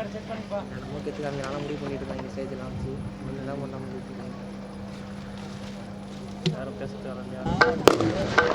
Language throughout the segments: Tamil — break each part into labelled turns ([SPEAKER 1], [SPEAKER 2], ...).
[SPEAKER 1] நம்ம கெத்து காமிக்கலாம் முடிவு பண்ணிட்டு இருக்காங்க ஸ்டேஜில் வச்சு ஒன்று தான் பண்ண முடிவு யாரும் பேசிட்டு வரலையா?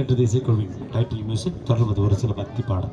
[SPEAKER 2] கேட்டது இசைக்குழுவின் டைட்டில் மியூசிக் தொடர்வது ஒரு சில பக்தி பாடல்.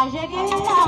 [SPEAKER 2] அழகில்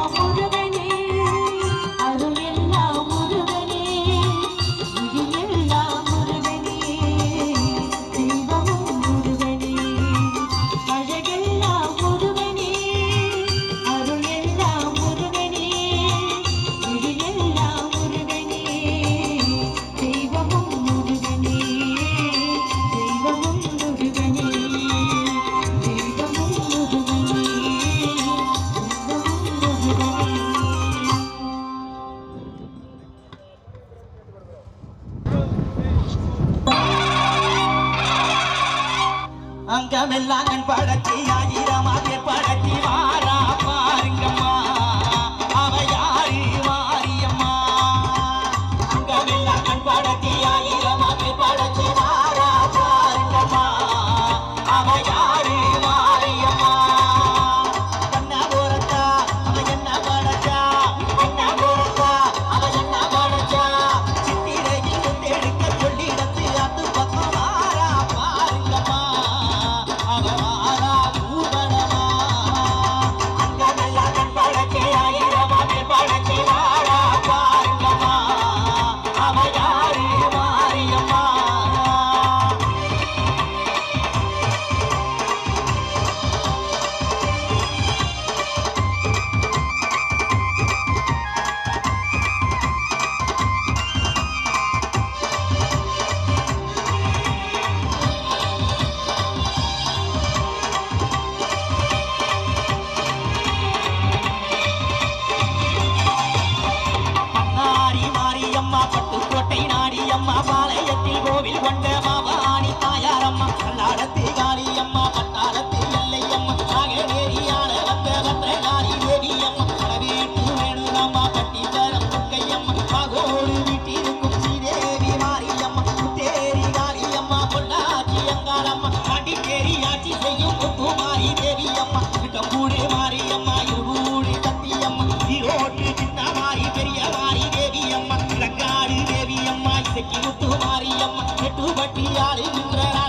[SPEAKER 2] பட்டியாடுகின்றன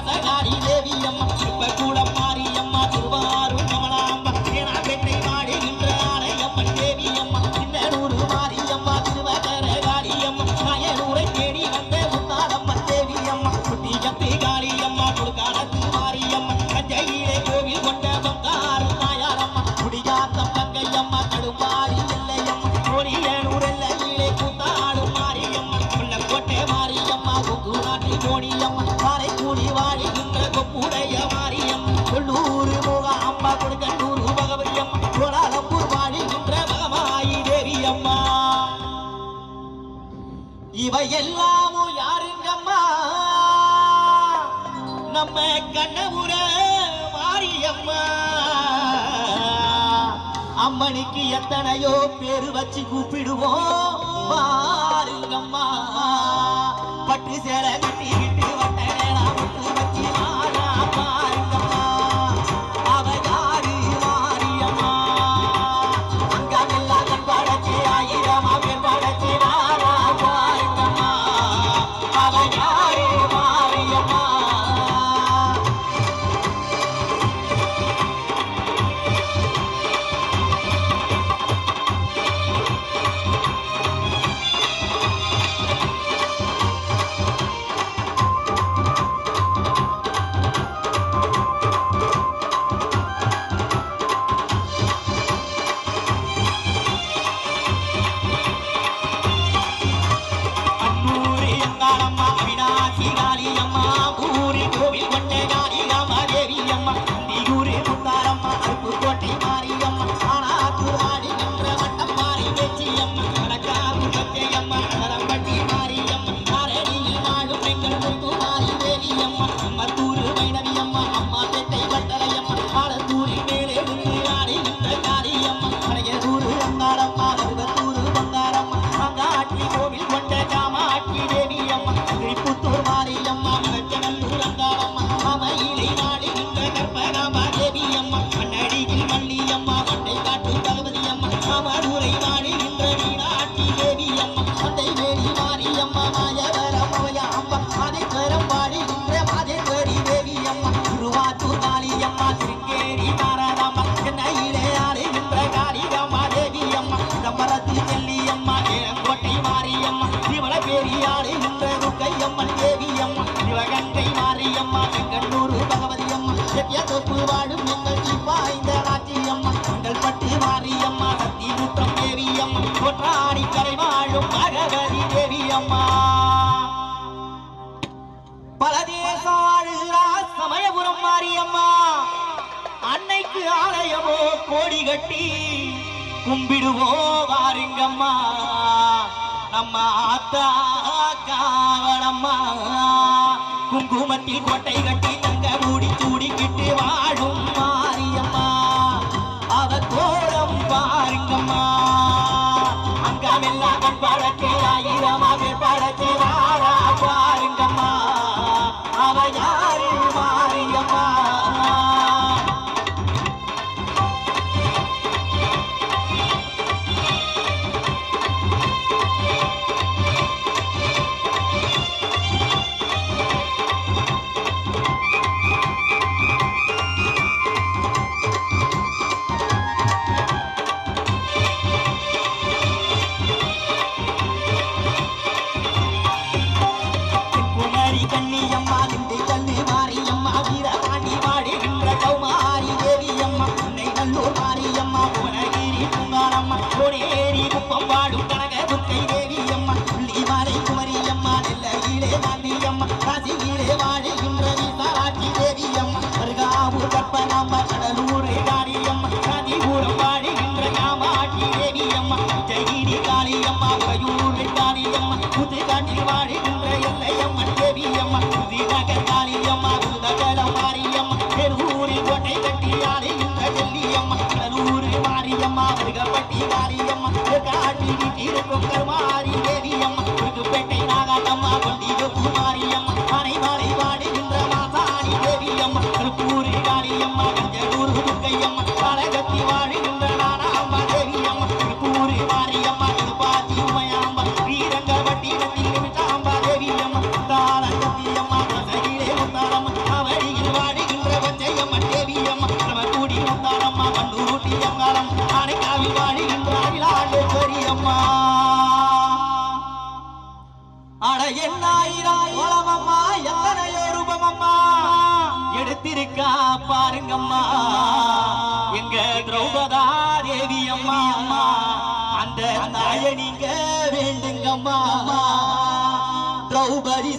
[SPEAKER 2] அம்மணிக்கு எத்தனையோ பேரு வச்சு கூப்பிடுவோம். பாருங்கம்மா பட்டு சேலை கட்டிக்கிட்டு மாரியம்மா. அன்னைக்கு ஆலயமோ கோடி கட்டி கும்பிடுவோ வாருங்கம்மா. நம்ம ஆத்தா காவலம்மா. குங்குமத்தில் கொட்டை கட்டி தங்க மூடி சூடிக்கிட்டு வாழும் மாரியம்மா. அவ தோழம் பாருங்கம்மா. அங்கமெல்லாம் படத்தில் ஆயிரமாக படத்தில் வாழ இருக்கா பாருங்கம்மா? எங்க திரௌபதா தேவி அம்மா அந்த தாய நீங்க வேண்டுங்கம்மா. திரௌபதி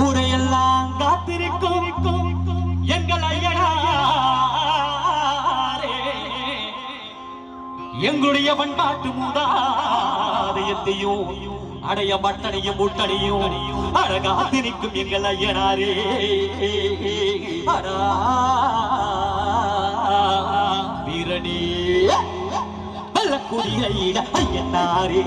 [SPEAKER 3] ஊரையெல்லாம் காத்திருக்கும் எங்கள் ஐயனாரே. எங்களுடைய பண்பாட்டு மூதாதையத்தையும் அடைய பட்டனையும் முட்டனையும் அழகா திணிக்கும் எங்கள் ஐயனாரே. அரா திரணி பல்லக்குடிகளீட ஐயனாரே.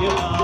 [SPEAKER 3] 耶。